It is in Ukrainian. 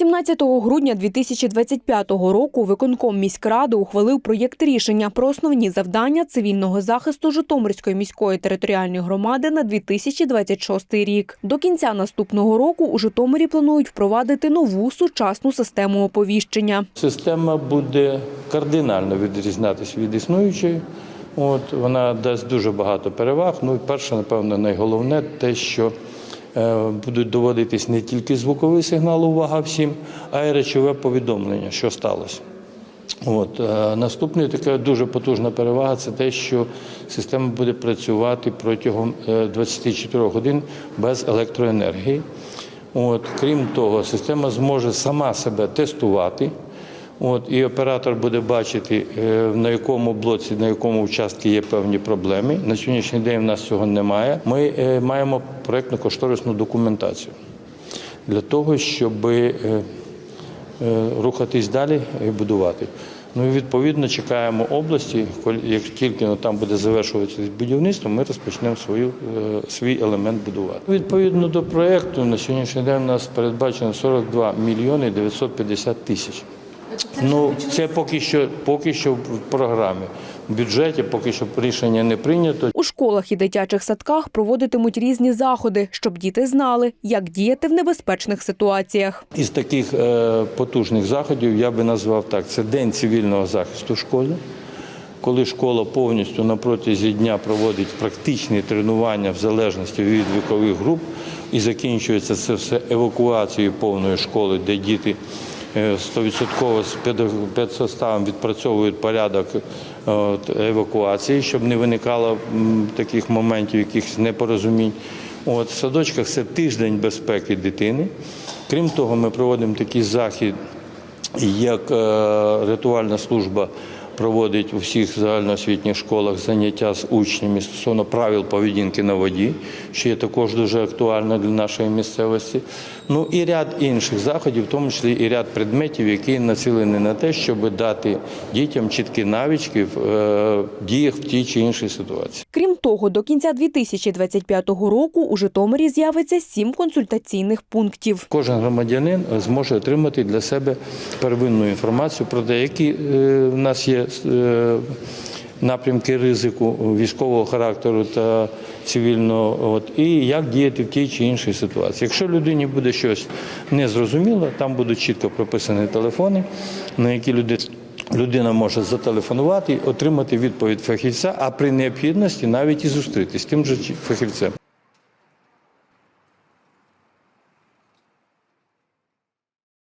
17 грудня 2025 року виконком міськради ухвалив проєкт рішення про основні завдання цивільного захисту Житомирської міської територіальної громади на 2026 рік. До кінця наступного року у Житомирі планують впровадити нову сучасну систему оповіщення. Система буде кардинально відрізнятися від існуючої. От вона дасть дуже багато переваг. Ну і перше, напевно, найголовне те, що будуть доводитись не тільки звуковий сигнал, увага всім, а й речове повідомлення, що сталося. От е, наступна така дуже потужна перевага це те, що система буде працювати протягом е, 24 годин без електроенергії. От, крім того, система зможе сама себе тестувати. От, і оператор буде бачити, е, на якому блоці, на якому участку є певні проблеми. На сьогоднішній день в нас цього немає. Ми е, маємо проєктно-кошторисну документацію для того, щоб е, рухатись далі і будувати. Ну і відповідно чекаємо області. Як тільки ну, там буде завершуватися будівництво, ми розпочнемо свою свій елемент будувати. Відповідно до проєкту, на сьогоднішній день у нас передбачено 42 мільйони 950 тисяч. Ну це поки що, поки що в програмі. В бюджеті поки що рішення не прийнято. У школах і дитячих садках проводитимуть різні заходи, щоб діти знали, як діяти в небезпечних ситуаціях. Із таких е, потужних заходів я би назвав так: це День цивільного захисту школи, коли школа повністю на протязі дня проводить практичні тренування в залежності від вікових груп, і закінчується це все евакуацією повної школи, де діти 100% з педагог- педсоставом відпрацьовують порядок е, евакуації, щоб не виникало таких моментів, якихось непорозумінь. От, в садочках це тиждень безпеки дитини. Крім того, ми проводимо такий захід, як е, рятувальна служба проводить у всіх загальноосвітніх школах заняття з учнями стосовно правил поведінки на воді, що є також дуже актуально для нашої місцевості. Ну і ряд інших заходів, в тому числі і ряд предметів, які націлені на те, щоб дати дітям чіткі навички в е, діях в тій чи іншій ситуації. Крім того, до кінця 2025 року у Житомирі з'явиться сім консультаційних пунктів. Кожен громадянин зможе отримати для себе первинну інформацію про те, які е, в нас є напрямки ризику військового характеру та цивільного, от, і як діяти в тій чи іншій ситуації. Якщо людині буде щось незрозуміло, там будуть чітко прописані телефони, на які люди. Людина може зателефонувати, отримати відповідь фахівця, а при необхідності навіть і зустрітися з тим же фахівцем.